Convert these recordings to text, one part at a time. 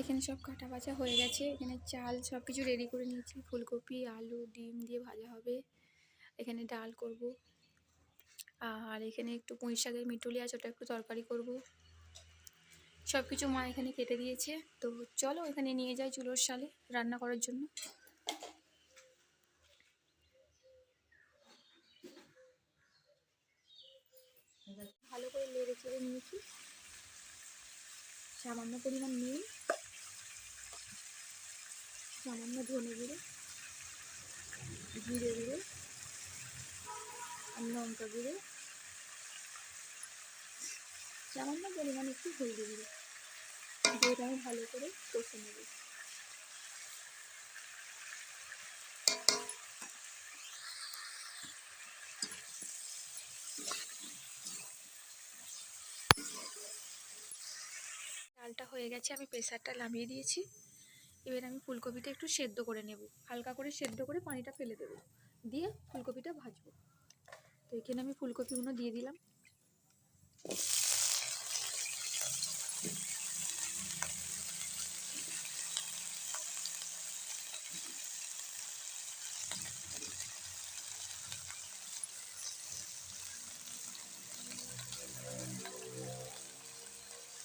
এখানে সব কাটা বাছা হয়ে গেছে। এখানে চাল সব কিছু রেডি করে নিয়েছি। ফুলকপি, আলু, ডিম দিয়ে ভাজা হবে। এখানে ডাল করব। আর এখানে একটু পুঁই শাকের মিটুলি আছে, ওটা একটু তরকারি করব। সব কিছু মা এখানে কেটে দিয়েছে। তো চলো এখানে নিয়ে যাই চুলোর সালে রান্না করার জন্য। ভালো করে লেড়ে চেড়ে নিয়েছি। সামান্য পরিমাণ নুন। সামান্য ধনে গুঁড়ো, জিরে গুঁড়ো, আর লঙ্কা গুঁড়ো, সামান্য পরিমাণ একটু হলদি গুঁড়ো দিয়ে আমি ভালো করে কষে নেব। ডালটা হয়ে গেছে, আমি প্রেসারটা নামিয়ে দিয়েছি। এবার আমি ফুলকপিটা একটু সেদ্ধ করে নেব। হালকা করে সেদ্ধ করে পানিটা ফেলে দেবো। দিয়ে ফুলকপিটা ভাজবো। তো এখানে আমি ফুলকপিগুলো দিয়ে দিলাম।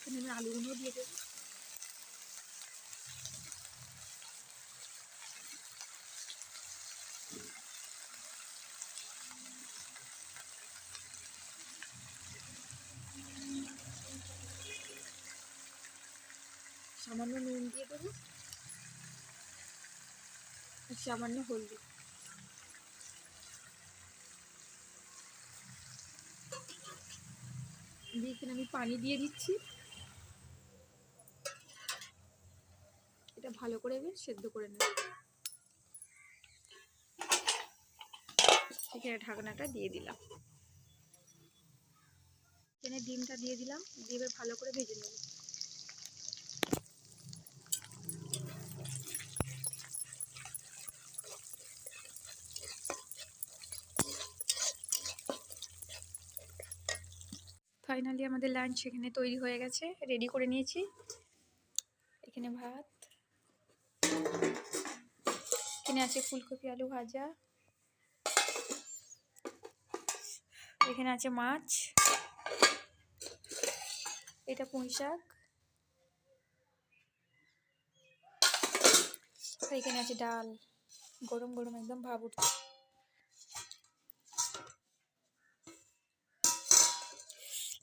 আমি আলুগুলো দিয়ে দেবো। সামান্য নুন দিয়ে দেবো। আর সামান্য হলদি। দিয়ে আমি পানি দিয়ে দিচ্ছি। এটা ভালো করে এবার সেদ্ধ করে নেব। এখানে ঢাকনাটা দিয়ে দিলাম। এখানে ডিমটা দিয়ে দিলাম। দিয়ে ভালো করে ভেজে নেব। ফাইনালি আমাদের লাঞ্চ এখানে তৈরি হয়ে গেছে রেডি করে নিয়েছি। এখানে ভাত। এখানে আছে ফুলকপি, আলু ভাজা। এখানে আছে মাছ। এটা পুঁই শাক। এখানে আছে ডাল। গরম গরম একদম ভাব উঠছে।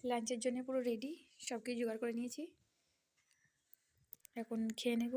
লাঞ্চের জন্য পুরো রেডি সব কিছু জোগাড় করে নিয়েছি। এখন খেয়ে নেব।